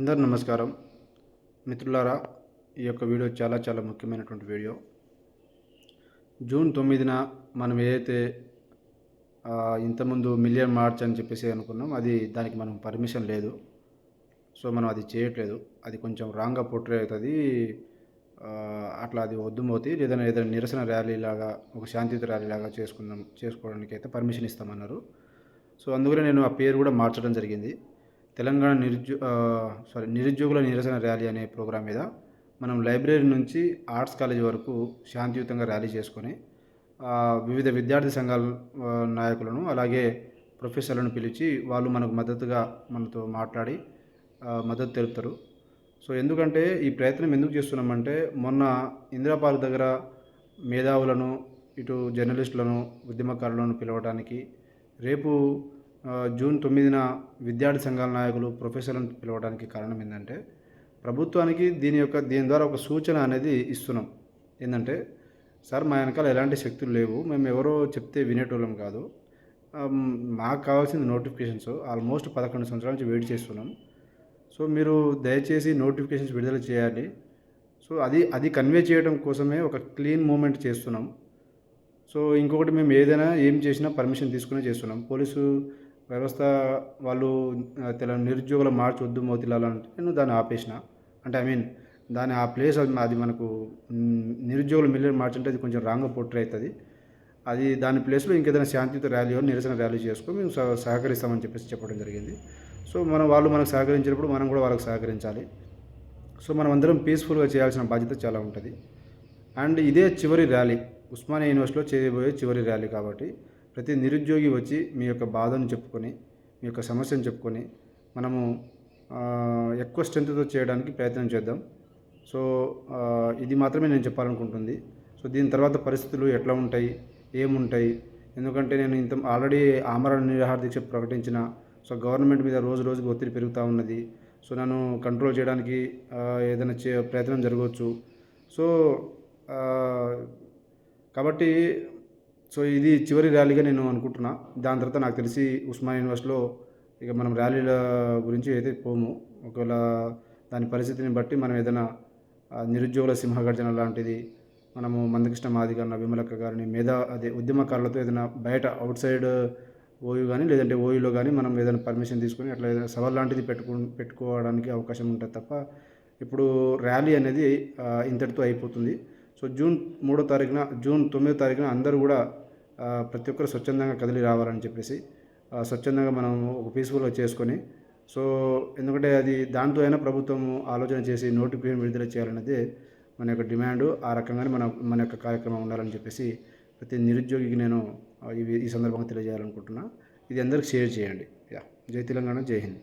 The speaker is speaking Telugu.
అందరు నమస్కారం. మిత్రులారా ఈ యొక్క వీడియో చాలా చాలా ముఖ్యమైనటువంటి వీడియో. జూన్ తొమ్మిదిన మనం ఏదైతే ఇంతకుముందు మిలియన్ మార్చ్ అని చెప్పేసి అనుకున్నాం అది దానికి మనం పర్మిషన్ లేదు. సో మనం అది చేయట్లేదు. అది కొంచెం రాంగ్గా పోట్రే అవుతుంది. అట్లా అది వద్దుమోతి లేదన్నా ఏదైనా నిరసన ర్యాలీ లాగా ఒక శాంతియుత ర్యాలీ లాగా చేసుకుందాం చేసుకోవడానికి అయితే పర్మిషన్ ఇస్తామన్నారు. సో అందుకనే నేను ఆ పేరు కూడా మార్చడం జరిగింది. తెలంగాణ నిరుద్యో సారీ నిరుద్యోగుల నిరసన ర్యాలీ అనే ప్రోగ్రాం మీద మనం లైబ్రరీ నుంచి ఆర్ట్స్ కాలేజ్ వరకు శాంతియుతంగా ర్యాలీ చేసుకొని వివిధ విద్యార్థి సంఘాల నాయకులను అలాగే ప్రొఫెసర్లను పిలిచి వాళ్ళు మనకు మద్దతుగా మనతో మాట్లాడి మద్దతు తెలుపుతారు. సో ఎందుకంటే ఈ ప్రయత్నం ఎందుకు చేస్తున్నామంటే మొన్న ఇందిరాపార్క్ దగ్గర మేధావులను ఇటు జర్నలిస్టులను ఉద్యమకారులను పిలవడానికి రేపు జూన్ తొమ్మిదిన విద్యార్థి సంఘాల నాయకులు ప్రొఫెసర్లను పిలవడానికి కారణం ఏంటంటే ప్రభుత్వానికి దీని యొక్క దీని ద్వారా ఒక సూచన అనేది ఇస్తున్నాం. ఏంటంటే సార్ మా వెనకాల ఎలాంటి శక్తులు లేవు మేము ఎవరో చెప్తే వినేటోళ్ళం కాదు. మాకు కావాల్సిన నోటిఫికేషన్స్. ఆల్మోస్ట్ పదకొండు సంవత్సరాల నుంచి వెయిట్ చేస్తున్నాం. సో మీరు దయచేసి నోటిఫికేషన్స్ విడుదల చేయాలి. సో అది అది కన్వే చేయడం కోసమే ఒక క్లీన్ మూమెంట్ చేస్తున్నాం. సో ఇంకొకటి మేము ఏదైనా ఏం చేసినా పర్మిషన్ తీసుకునే చేస్తున్నాం. పోలీసు వ్యవస్థ వాళ్ళు ఆ, తెల నిరుద్యోగుల మార్చ్ వద్దు మోతిలాలంటే నేను దాన్ని ఆపేసిన. అంటే ఐ మీన్ దాని ఆ ప్లేస్ అది అది మనకు నిరుద్యోగులు నిరుద్యోగుల మిలియన్ మార్చ్ అంటే అది కొంచెం రాంగ్ పోర్ట్రే అవుతుంది అది దాని ప్లేస్లో ఇంకేదైనా శాంతియుత ర్యాలీ నిరసన ర్యాలీ చేసుకొని మేము సహ- సహకరిస్తామని చెప్పేసి చెప్పడం జరిగింది. సో మనం వాళ్ళు మనకు సహకరించినప్పుడు మనం కూడా వాళ్ళకి సహకరించాలి. సో మనం అందరం పీస్ఫుల్గా చేయాల్సిన బాధ్యత చాలా ఉంటుంది. అండ్ ఇదే చివరి ర్యాలీ. ఉస్మానియా యూనివర్సిటీలో చేయబోయే చివరి ర్యాలీ కాబట్టి ప్రతి నిరుద్యోగి వచ్చి మీ యొక్క బాధను చెప్పుకొని మీ యొక్క సమస్యను చెప్పుకొని మనము ఎక్కువ స్ట్రెంత్తో చేయడానికి ప్రయత్నం చేద్దాం. సో ఇది మాత్రమే నేను చెప్పాలనుకుంటుంది. సో దీని తర్వాత పరిస్థితులు ఎట్లా ఉంటాయి? ఏముంటాయి? ఎందుకంటే నేను ఇంత ఆల్రెడీ ఆమరణ నిరాహార దీక్ష ప్రకటించిన సో గవర్నమెంట్ మీద రోజు రోజుకి ఒత్తిడి పెరుగుతూ ఉన్నది. సో నన్ను కంట్రోల్ చేయడానికి ఏదైనా చే ప్రయత్నం జరగవచ్చు. సో కాబట్టి సో ఇది చివరి ర్యాలీగా నేను అనుకుంటున్నా. దాని తర్వాత నాకు తెలిసి ఉస్మాన్ యూనివర్సిటీలో ఇక మనం ర్యాలీల గురించి అయితే పోము. ఒకవేళ దాని పరిస్థితిని బట్టి మనం ఏదైనా నిరుద్యోగుల సింహగర్జన లాంటిది మనము మందకృష్ణ మాదిగన్న విమలక్క గారిని మేధా అదే ఉద్యమకారులతో ఏదైనా బయట అవుట్ సైడ్ ఓయూ కానీ లేదంటే ఓయూలో కానీ మనం ఏదైనా పర్మిషన్ తీసుకొని అట్లా ఏదైనా సవాల్ లాంటిది పెట్టుకు పెట్టుకోవడానికి అవకాశం ఉంటుంది తప్ప ఇప్పుడు ర్యాలీ అనేది ఇంతటితో అయిపోతుంది. సో జూన్ మూడో తారీఖున జూన్ తొమ్మిదో తారీఖున అందరూ కూడా ప్రతి ఒక్కరు స్వచ్ఛందంగా కదిలి రావాలని చెప్పేసి స్వచ్ఛందంగా మనం ఒక పీస్ఫుల్గా చేసుకొని సో ఎందుకంటే అది దాంతో అయినా ప్రభుత్వం ఆలోచన చేసి నోటిఫికేషన్ విడుదల చేయాలన్నది మన యొక్క డిమాండ్. ఆ రకంగానే మన మన యొక్క కార్యక్రమం ఉండాలని చెప్పేసి ప్రతి నిరుద్యోగికి నేను ఇవి ఈ సందర్భంగా తెలియజేయాలనుకుంటున్నా. ఇది అందరికి షేర్ చేయండి. యా జై తెలంగాణ జై హింద్.